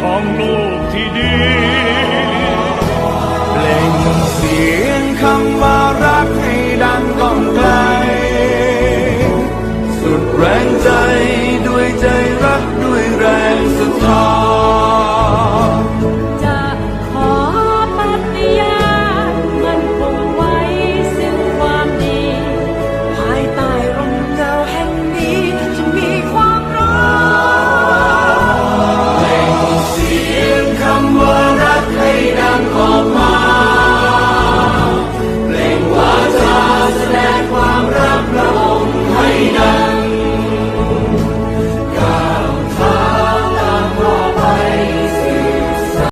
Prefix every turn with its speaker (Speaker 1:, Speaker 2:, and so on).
Speaker 1: ของลูกที่ดีเปล่ง
Speaker 2: เสียงคำว่ารักให้ดังก้องไกล สุดแรงใจ